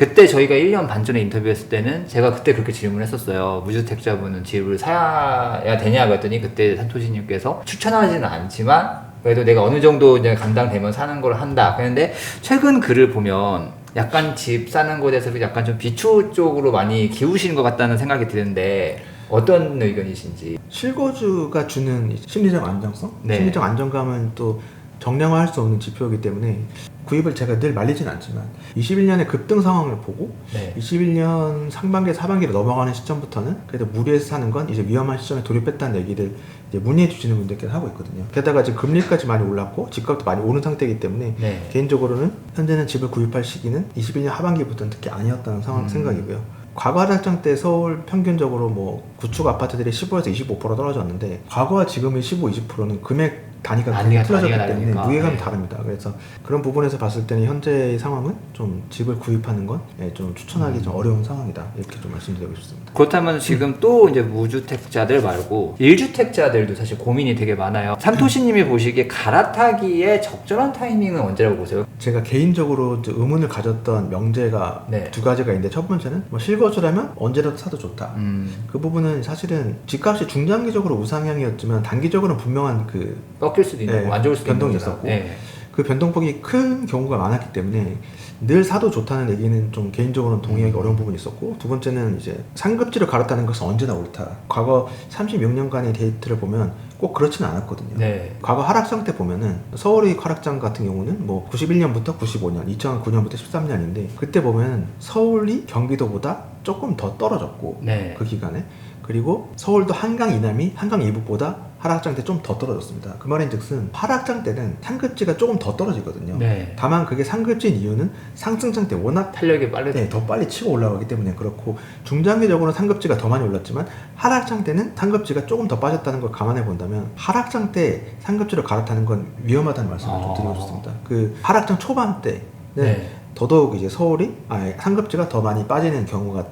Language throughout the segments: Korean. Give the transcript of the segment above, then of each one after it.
그때 저희가 1년 반 전에 인터뷰했을 때는 제가 그때 그렇게 질문했었어요. 무주택자분은 집을 사야 되냐 그랬더니 그때 산토시님께서 추천하지는 않지만 그래도 내가 어느 정도 이제 감당되면 사는 걸 한다. 그런데 최근 글을 보면 약간 집 사는 것에 대해서 약간 좀 비추 쪽으로 많이 기우시는 것 같다는 생각이 드는데 어떤 의견이신지. 실거주가 주는 심리적 안정성, 네. 심리적 안정감은 또 정량화할 수 없는 지표이기 때문에 구입을 제가 늘 말리진 않지만 21년의 급등 상황을 보고 네. 21년 상반기, 하반기로 넘어가는 시점부터는 그래도 무리해서 사는 건 이제 위험한 시점에 돌입했다는 얘기를 이제 문의해 주시는 분들께서 하고 있거든요. 게다가 지금 금리까지 많이 올랐고 집값도 많이 오른 상태이기 때문에 네. 개인적으로는 현재는 집을 구입할 시기는 21년 하반기부터는 특히 아니었다는 상황 음. 생각이고요. 과거 하락장 때 서울 평균적으로 뭐 구축 아파트들이 15에서 25% 떨어졌는데 과거와 지금의 15, 20%는 금액 단위가 단위가- 틀어졌기 단위가 때문에 다르니까. 무게감이 네. 다릅니다. 그래서 그런 부분에서 봤을 때는 현재의 상황은 좀 집을 구입하는 건 좀 추천하기 음. 좀 어려운 상황이다 이렇게 좀 말씀드리고 싶습니다. 그렇다면 지금 또 이제 무주택자들 말고 1주택자들도 사실 고민이 되게 많아요. 삼토시님이 보시기에 갈아타기에 적절한 타이밍은 언제라고 보세요? 제가 개인적으로 의문을 가졌던 명제가 네. 두 가지가 있는데 첫 번째는 뭐 실거주라면 언제라도 사도 좋다. 음, 그 부분은 사실은 집값이 중장기적으로 우상향이었지만 단기적으로는 분명한 그, 꺾일 수도 있는 네, 안 좋을 수도 변동이 있는 거잖아. 있었고. 네. 그 변동폭이 큰 경우가 많았기 때문에 늘 사도 좋다는 얘기는 좀 개인적으로는 동의하기 어려운 부분이 있었고 두 번째는 이제 상급지를 갈았다는 것은 언제나 옳다. 과거 36년간의 데이터를 보면 꼭 그렇지는 않았거든요. 네. 과거 하락장 때 보면은 서울의 하락장 같은 경우는 뭐 91년부터 95년, 2009년부터 13년인데 그때 보면 서울이 경기도보다 조금 더 떨어졌고 네. 그 기간에 그리고 서울도 한강 이남이 한강 이북보다 하락장 때 좀 더 떨어졌습니다. 그 말인즉슨 하락장 때는 상급지가 조금 더 떨어지거든요. 네. 다만 그게 상급지인 이유는 상승장 때 워낙 탄력이 빠르 네, 더 빨리 치고 올라가기 때문에 그렇고 중장기적으로 상급지가 더 많이 올랐지만 하락장 때는 상급지가 조금 더 빠졌다는 걸 감안해 본다면 하락장 때 상급지를 갈아타는 건 위험하다는 말씀을 좀 아. 드리고 싶습니다. 그 하락장 초반 때는 네. 더더욱 이제 서울이 아 상급지가 더 많이 빠지는 경우가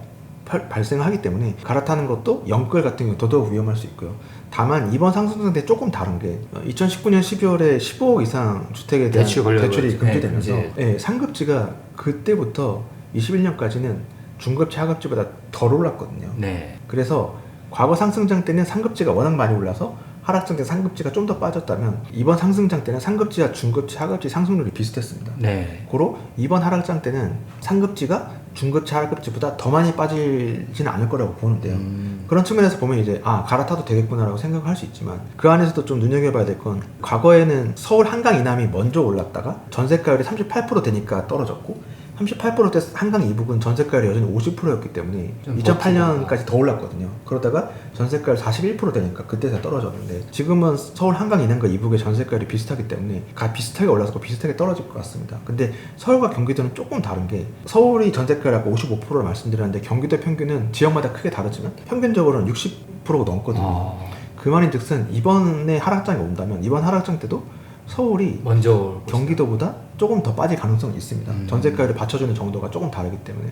팔- 발생하기 때문에 갈아타는 것도 영끌 같은 경우 더더욱 위험할 수 있고요. 다만 이번 상승장 때 조금 다른 게 2019년 12월에 15억 이상 주택에 대한 대출 대출이. 네, 금지되면서 이제. 예, 상급지가 그때부터 21년까지는 중급지 하급지보다 덜 올랐거든요. 네. 그래서 과거 상승장 때는 상급지가 워낙 많이 올라서 하락장 때 상급지가 좀 더 빠졌다면 이번 상승장 때는 상급지와 중급지 하급지 상승률이 비슷했습니다. 네. 고로 이번 하락장 때는 상급지가 중급지 하급지보다 더 많이 빠지지는 않을 거라고 보는데요. 음, 그런 측면에서 보면 이제 아 갈아타도 되겠구나라고 생각할 수 있지만 그 안에서도 좀 눈여겨봐야 될 건 과거에는 서울 한강 이남이 먼저 올랐다가 전세가율이 38% 되니까 떨어졌고 38%대 한강 이북은 전세가율이 여전히 50%였기 때문에 좀 2008년까지 더 올랐거든요. 그러다가 전세가율 41% 되니까 그때 다 떨어졌는데 지금은 서울 한강 이남과 이북의 전세가율이 비슷하기 때문에 가 비슷하게 올라서 비슷하게 떨어질 것 같습니다. 근데 서울과 경기도는 조금 다른 게 서울이 전세가율 아까 55%를 말씀드렸는데 경기도 평균은 지역마다 크게 다르지만 평균적으로는 60%가 넘거든요. 아, 그 말인즉슨 이번에 하락장이 온다면 이번 하락장 때도 서울이 먼저 올 경기도보다 조금 더 빠질 가능성이 있습니다. 음. 전세가율을 받쳐주는 정도가 조금 다르기 때문에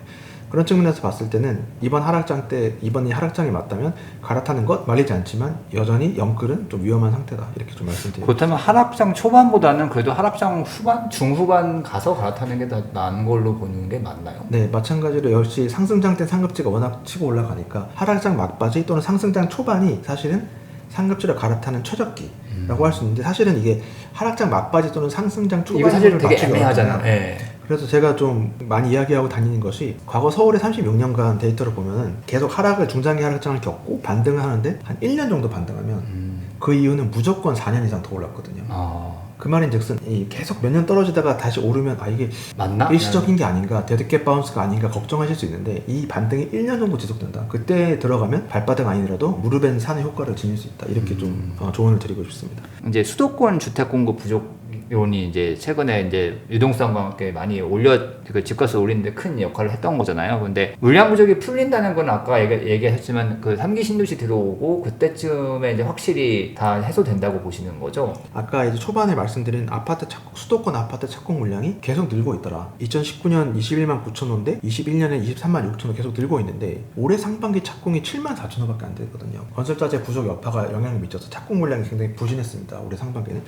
그런 측면에서 봤을 때는 이번 하락장 때 이번이 하락장이 맞다면 갈아타는 것 말리지 않지만 여전히 영끌은 좀 위험한 상태다 이렇게 좀 말씀드립니다. 그렇다면 하락장 초반보다는 그래도 하락장 후반, 중후반 가서 갈아타는 게 더 나은 걸로 보는 게 맞나요? 네, 마찬가지로 역시 상승장 때 상급지가 워낙 치고 올라가니까 하락장 막바지 또는 상승장 초반이 사실은 상급지를 갈아타는 최적기라고 할수 있는데 사실은 이게 하락장 막바지 또는 상승장 초반 이거 사실 되게 애매하잖아. 네. 그래서 제가 좀 많이 이야기하고 다니는 것이 과거 서울의 36년간 데이터를 보면은 계속 하락을 중장기 하락장을 겪고 반등을 하는데 한 1년 정도 반등하면 음, 그 이유는 무조건 4년 이상 더 올랐거든요. 아, 그 말인즉슨 이 계속 몇 년 떨어지다가 다시 오르면 아 이게 맞나? 일시적인 게 아닌가 데드캣 바운스가 아닌가 걱정하실 수 있는데 이 반등이 1년 정도 지속된다. 그때 들어가면 발바닥 아니더라도 무릎엔 산의 효과를 지닐 수 있다. 이렇게 음. 좀 어, 조언을 드리고 싶습니다. 이제 수도권 주택 공급 부족 론이 이제 최근에 이제 유동성과 함께 많이 올려 그 집값을 올리는데 큰 역할을 했던 거잖아요. 근데 물량 부족이 풀린다는 건 아까 얘기, 얘기했지만 그 3기 신도시 들어오고 그때쯤에 이제 확실히 다 해소된다고 보시는 거죠. 아까 이제 초반에 말씀드린 아파트 착공, 수도권 아파트 착공 물량이 계속 늘고 있더라. 2019년 21만 9천 호인데 21년에 23만 6천 호 계속 늘고 있는데 올해 상반기 착공이 7만 4천 호밖에 안 되거든요. 건설자재 부족 여파가 영향을 미쳐서 착공 물량이 굉장히 부진했습니다. 올해 상반기는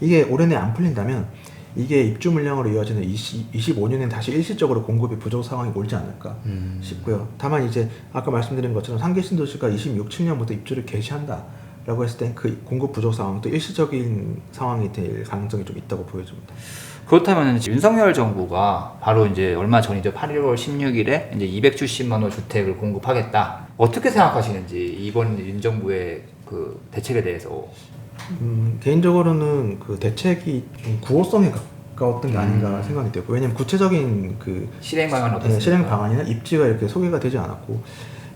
이게 올해 내안 풀 린다면 이게 입주 물량으로 이어지는 20, 25년엔 다시 일시적으로 공급이 부족 상황이 올지 않을까 음. 싶고요. 다만 이제 아까 말씀드린 것처럼 상계 신도시가 26, 7년부터 입주를 개시한다. 라고 했을 때그 공급 부족 상황도 일시적인 상황이 될 가능성이 좀 있다고 보여집니다. 그렇다면 윤석열 정부가 바로 이제 얼마 전이죠 8월 16일에 이제 270만 호 주택을 공급하겠다. 어떻게 생각하시는지 이번 윤 정부의 그 대책에 대해서 음, 개인적으로는 그 대책이 좀 구호성에 가까웠던 게 아닌가 음. 생각이 되고 왜냐면 구체적인 그 실행 방안은 네, 어떻습니까? 실행 방안이나 입지가 이렇게 소개가 되지 않았고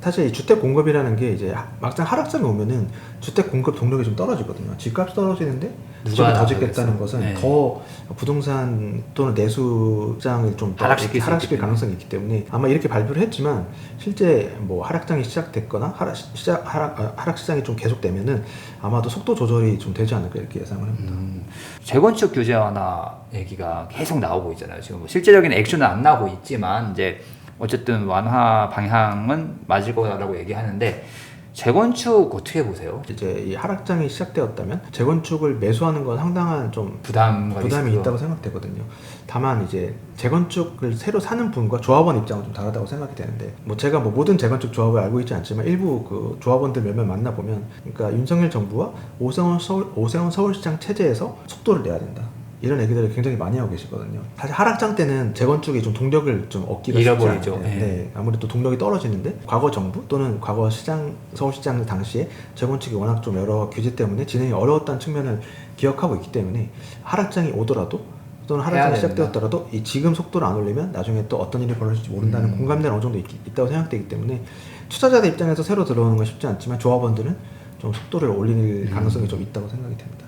사실 이 주택 공급이라는 게 이제 하- 막상 하락장에 오면은 주택 공급 동력이 좀 떨어지거든요. 집값 떨어지는데 집을 더? 짓겠다는 것은 네. 더 부동산 또는 내수장을 좀더 하락시킬 수 하락시킬 가능성이 있기 때문에 아마 이렇게 발표를 했지만 실제 뭐 하락장이 시작됐거나 하락 시작 하락 아, 하락 시장이 좀 계속되면은 아마도 속도 조절이 좀 되지 않을까 이렇게 예상을 합니다. 음, 재건축 규제 완화 얘기가 계속 나오고 있잖아요. 지금 뭐 실제적인 액션은 안 나오고 있지만 이제 어쨌든 완화 방향은 맞을 거라고 얘기하는데 재건축 어떻게 보세요? 이제 이 하락장이 시작되었다면 재건축을 매수하는 건 상당한 좀 부담이 있어서. 있다고 생각되거든요. 다만 이제 재건축을 새로 사는 분과 조합원 입장은 좀 다르다고 생각이 되는데 뭐 제가 뭐 모든 재건축 조합을 알고 있지 않지만 일부 그 조합원들 몇몇 만나 보면 그러니까 윤석열 정부와 오세훈 서울 오세훈 서울시장 체제에서 속도를 내야 된다. 이런 얘기들을 굉장히 많이 하고 계시거든요. 사실 하락장 때는 재건축이 좀 동력을 좀 얻기가 쉽지 잃어버리죠. 않아요. 예. 네, 아무래도 동력이 떨어지는데 과거 정부 또는 과거 시장 서울시장 당시에 재건축이 워낙 좀 여러 규제 때문에 진행이 어려웠다는 측면을 기억하고 있기 때문에 하락장이 오더라도 또는 하락장이. 시작되었더라도 이 지금 속도를 안 올리면 나중에 또 어떤 일이 벌어질지 모른다는 음. 공감대는 어느 정도 있, 있다고 생각되기 때문에 투자자들 입장에서 새로 들어오는 건 쉽지 않지만 조합원들은 좀 속도를 올릴 음. 가능성이 좀 있다고 생각이 됩니다.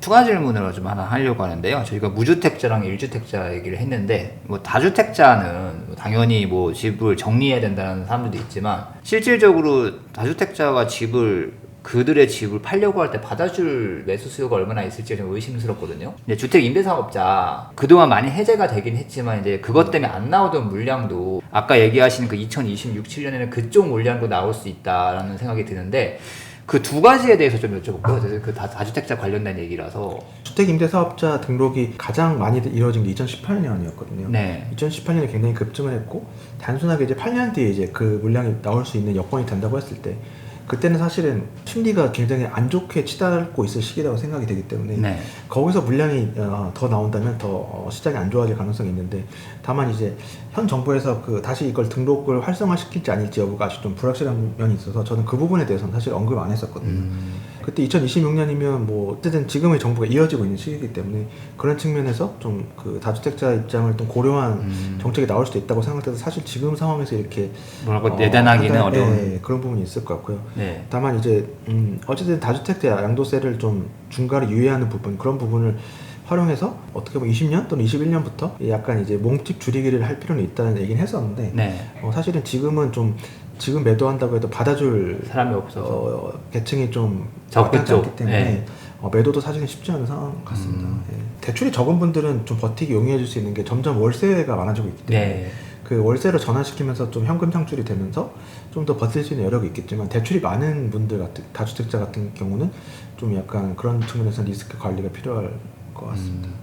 추가 질문을 좀 하나 하려고 하는데요. 저희가 무주택자랑 일주택자 얘기를 했는데 뭐 다주택자는 뭐 당연히 뭐 집을 정리해야 된다는 사람들도 있지만 실질적으로 다주택자가 집을 그들의 집을 팔려고 할 때 받아줄 매수 수요가 얼마나 있을지 좀 의심스럽거든요. 이제 주택 임대사업자 그동안 많이 해제가 되긴 했지만 이제 그것 때문에 안 나오던 물량도 아까 얘기하신 그 2026, 7년에는 그쪽 물량도 나올 수 있다라는 생각이 드는데 그 두 가지에 대해서 좀 여쭤볼게요. 그래서 그 다, 다주택자 관련된 얘기라서. 주택 임대사업자 등록이 가장 많이 이루어진 게 2018년이었거든요. 네. 2018년에 굉장히 급증을 했고 단순하게 이제 8년 뒤에 이제 그 물량이 나올 수 있는 여건이 된다고 했을 때 그때는 사실은 심리가 굉장히 안 좋게 치닫고 있을 시기라고 생각이 되기 때문에 네. 거기서 물량이 어, 더 나온다면 더 어, 시장이 안 좋아질 가능성이 있는데 다만 이제 현 정부에서 그 다시 이걸 등록을 활성화시킬지 아닐지 여부가 아직 좀 불확실한 면이 있어서 저는 그 부분에 대해서는 사실 언급 안 했었거든요. 음. 그때 2026년이면 뭐 어쨌든 지금의 정부가 이어지고 있는 시기이기 때문에 그런 측면에서 좀 그 다주택자 입장을 좀 고려한 음. 정책이 나올 수도 있다고 생각돼서 사실 지금 상황에서 이렇게 뭐라고 어, 내단하기는 어려운. 네, 그런 부분이 있을 것 같고요. 네. 다만 이제 음, 어쨌든 다주택자 양도세를 좀 중과를 유예하는 부분 그런 부분을 활용해서 어떻게 보면 20년 또는 21년부터 약간 이제 몸집 줄이기를 할 필요는 있다는 얘기는 했었는데 네. 어, 사실은 지금은 좀 지금 매도한다고 해도 받아줄 사람이 없어서. 어, 계층이 좀 마땅치 않기 쪽. 때문에 네. 어, 매도도 사실은 쉽지 않은 상황 같습니다. 음. 예. 대출이 적은 분들은 좀 버티기 용이해질 수 있는 게 점점 월세가 많아지고 있기 때문에 네. 그 월세로 전환시키면서 좀 현금 창출이 되면서 좀 더 버틸 수 있는 여력이 있겠지만 대출이 많은 분들 같은 다주택자 같은 경우는 좀 약간 그런 측면에서 리스크 관리가 필요할 것 같습니다. 음.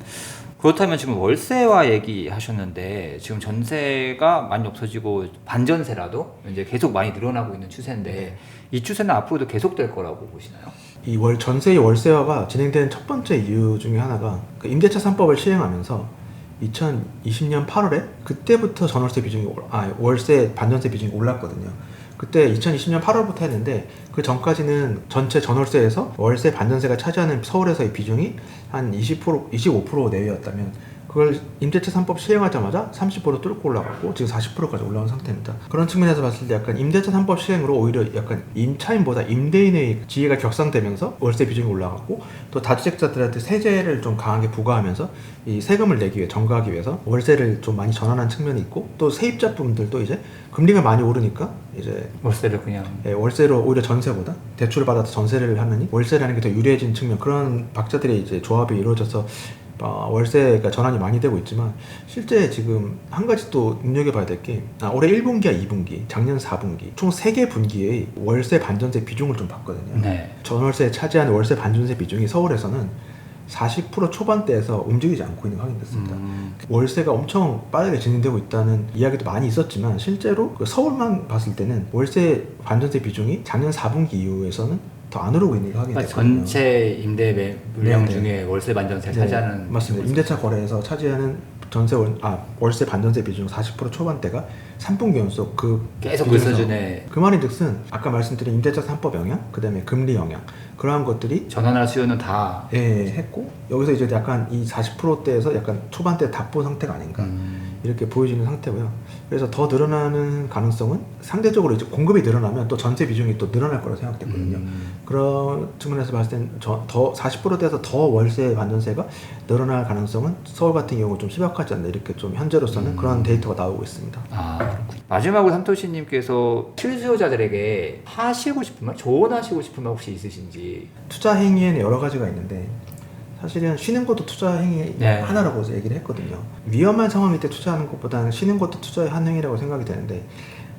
그렇다면 지금 월세화 얘기하셨는데 지금 전세가 많이 없어지고 반전세라도 이제 계속 많이 늘어나고 있는 추세인데 이 추세는 앞으로도 계속될 거라고 보시나요? 이 월 전세의 월세화가 진행되는 첫 번째 이유 중에 하나가 그 임대차 3법을 시행하면서 2020년 8월에 그때부터 전월세 비중이 올- 아 월세 반전세 비중이 올랐거든요. 그때 2020년 8월부터 했는데 그 전까지는 전체 전월세에서 월세 반전세가 차지하는 서울에서의 비중이 한 20% 25% 내외였다면 그걸 임대차 3법 시행하자마자 30% 뚫고 올라갔고 지금 40%까지 올라온 상태입니다. 그런 측면에서 봤을 때 약간 임대차 3법 시행으로 오히려 약간 임차인보다 임대인의 지위가 격상되면서 월세 비중이 올라갔고 또 다주택자들한테 세제를 좀 강하게 부과하면서 이 세금을 내기 위해 전가하기 위해서 월세를 좀 많이 전환한 측면이 있고 또 세입자분들도 이제 금리가 많이 오르니까 이제 월세를 그냥 예, 월세로 오히려 전세보다 대출을 받아서 전세를 하느니 월세라는 게 더 유리해진 측면 그런 박자들이 이제 조합이 이루어져서 어, 월세가 전환이 많이 되고 있지만 실제 지금 한 가지 또 눈여겨봐야 될 게 아, 올해 1분기와 2분기, 작년 4분기 총 3개 분기의 월세 반전세 비중을 좀 봤거든요. 네. 전월세에 차지하는 월세 반전세 비중이 서울에서는 40% 초반대에서 움직이지 않고 있는 게 확인됐습니다. 음. 월세가 엄청 빠르게 진행되고 있다는 이야기도 많이 있었지만 실제로 그 서울만 봤을 때는 월세 반전세 비중이 작년 4분기 이후에서는 더 안 오르고 있는 게 그러니까 확인됐거든요. 전체 임대 매- 물량 네, 네. 중에 월세 반전세 네, 차지하는 맞습니다. 임대차 거래에서 차지하는 전세 월, 아 월세 반전세 비중 40% 초반대가 3분기 연속 그 계속 그 수준에 그 말인즉슨 아까 말씀드린 임대차 3법 영향, 그다음에 금리 영향 그러한 것들이 전환할 수요는 다 예, 했고 여기서 이제 약간 이 40%대에서 약간 초반대 답보 상태가 아닌가 음. 이렇게 보여지는 상태고요. 그래서 더 늘어나는 가능성은 상대적으로 이제 공급이 늘어나면 또 전세 비중이 또 늘어날 거라고 생각됐거든요. 음. 그런 측면에서 봤을 땐더 40%대에서 더 월세 반전세가 늘어날 가능성은 서울 같은 경우 좀 심각하지 않나 이렇게 좀 현재로서는 음. 그런 데이터가 나오고 있습니다. 아, 마지막으로 삼토시님께서 실수요자들에게 하시고 싶은 말, 조언하시고 싶은 말 혹시 있으신지? 투자 행위에는 여러 가지가 있는데 사실은 쉬는 것도 투자 행위 네. 하나라고 얘기를 했거든요. 위험한 상황일 때 투자하는 것보다는 쉬는 것도 투자의 한 행위라고 생각이 되는데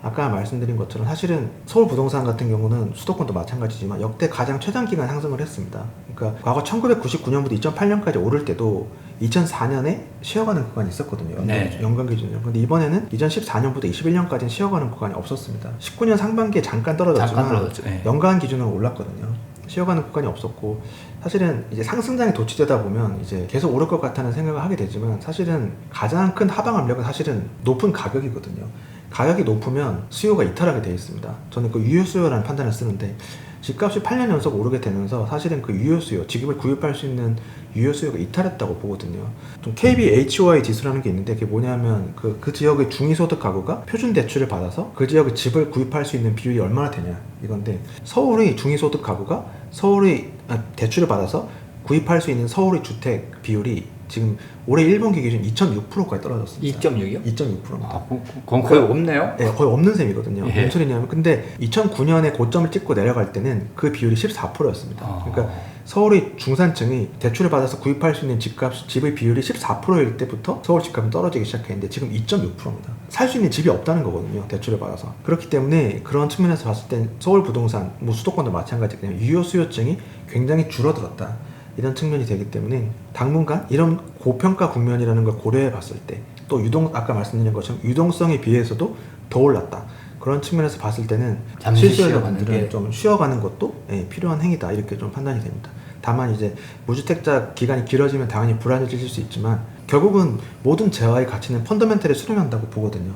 아까 말씀드린 것처럼 사실은 서울 부동산 같은 경우는 수도권도 마찬가지지만 역대 가장 최장 기간 상승을 했습니다. 그러니까 과거 1999년부터 2008년까지 오를 때도 2004년에 쉬어가는 구간이 있었거든요. 연간, 네. 연간 기준으로. 근데 이번에는 2014년부터 21년까지는 쉬어가는 구간이 없었습니다. 19년 상반기에 잠깐 떨어졌지만 잠깐 떨어졌죠. 네. 연간 기준으로 올랐거든요. 쉬어가는 구간이 없었고 사실은 이제 상승장에 도취되다 보면 이제 계속 오를 것 같다는 생각을 하게 되지만 사실은 가장 큰 하방 압력은 사실은 높은 가격이거든요. 가격이 높으면 수요가 이탈하게 되어 있습니다. 저는 그 유효 수요라는 판단을 쓰는데 집값이 8년 연속 오르게 되면서 사실은 그 유효 수요, 지금을 구입할 수 있는 유효 수요가 이탈했다고 보거든요. 좀 KBHOI 지수라는 게 있는데 그게 뭐냐면 그, 그 지역의 중위소득 가구가 표준 대출을 받아서 그 지역의 집을 구입할 수 있는 비율이 얼마나 되냐 이건데 서울의 중위소득 가구가 서울의 아, 대출을 받아서 구입할 수 있는 서울의 주택 비율이 지금 올해 1분기 기준 2.6%까지 떨어졌습니다. 2.6이요? 2.6%입니다. 아, 그- 그건 거의 없네요. 네, 거의 없는 셈이거든요. 예. 뭔 소리냐면 근데 2009년에 고점을 찍고 내려갈 때는 그 비율이 14%였습니다. 아. 그러니까 서울의 중산층이 대출을 받아서 구입할 수 있는 집값 집의 비율이 14%일 때부터 서울 집값은 떨어지기 시작했는데 지금 2.6%입니다. 살 수 있는 집이 없다는 거거든요. 대출을 받아서. 그렇기 때문에 그런 측면에서 봤을 땐 서울 부동산, 뭐 수도권도 마찬가지겠지만 유효 수요증이 굉장히 줄어들었다. 이런 측면이 되기 때문에 당분간 이런 고평가 국면이라는 걸 고려해 봤을 때 또 유동 아까 말씀드린 것처럼 유동성에 비해서도 더 올랐다. 그런 측면에서 봤을 때는 실수요자 분들은 쉬어가는 게. 좀 쉬어가는 것도 예, 필요한 행위다 이렇게 좀 판단이 됩니다. 다만 이제 무주택자 기간이 길어지면 당연히 불안해질 수 있지만 결국은 모든 재화의 가치는 펀더멘털에 수렴한다고 보거든요.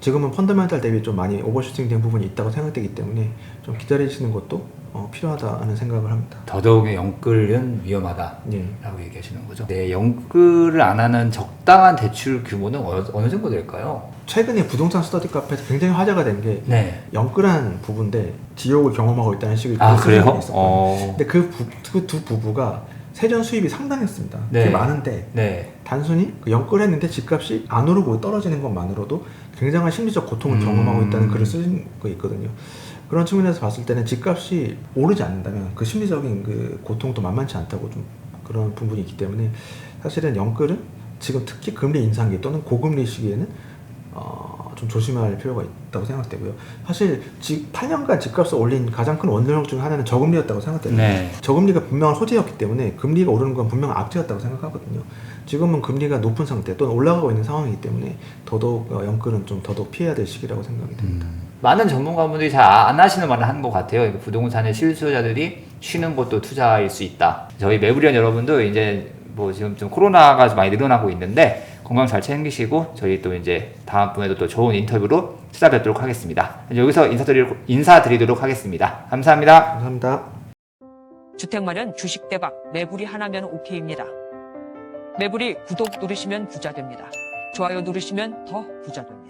지금은 펀더멘털 대비 좀 많이 오버슈팅 된 부분이 있다고 생각되기 때문에 좀 기다리시는 것도 어, 필요하다는 생각을 합니다. 더더욱이 영끌은 위험하다. 예. 라고 얘기하시는 거죠. 네, 영끌을 안 하는 적당한 대출 규모는 어느, 어느 정도 될까요? 최근에 부동산 스터디 카페에서 굉장히 화제가 된 게 네. 영끌한 부부인데 지옥을 경험하고 있다는 식의 아, 그 그래요? 어. 근데 그 두 부부가 세전 수입이 상당했습니다. 네. 꽤 많은데 네. 단순히 그 영끌했는데 집값이 안 오르고 떨어지는 것만으로도 굉장한 심리적 고통을 음. 경험하고 있다는 글을 쓴거 있거든요. 그런 측면에서 봤을 때는 집값이 오르지 않는다면 그 심리적인 그 고통도 만만치 않다고 좀 그런 부분이 있기 때문에 사실은 영끌은 지금 특히 금리 인상기 또는 고금리 시기에는 어, 좀 조심할 필요가 있다고 생각되고요. 사실 지, 8년간 집값을 올린 가장 큰 원동력 중 하나는 저금리였다고 생각됩니다. 네. 저금리가 분명한 소재였기 때문에 금리가 오르는 건 분명 앞뒤였다고 생각하거든요. 지금은 금리가 높은 상태 또는 올라가고 있는 상황이기 때문에 더더욱 어, 영끌은 좀 더더욱 피해야 될 시기라고 생각이 됩니다. 많은 전문가분들이 잘 안 하시는 말을 하는 것 같아요. 부동산의 실수요자들이 쉬는 것도 투자일 수 있다. 저희 매부리원 여러분도 이제 뭐 지금 좀 코로나가 좀 많이 늘어나고 있는데 건강 잘 챙기시고 저희 또 이제 다음번에도 또 좋은 인터뷰로 찾아뵙도록 하겠습니다. 여기서 인사드리, 인사드리도록 하겠습니다. 감사합니다. 감사합니다. 주택 마련 주식 대박 매불이 하나면 오케이입니다. 매불이 구독 누르시면 부자 됩니다. 좋아요 누르시면 더 부자 됩니다.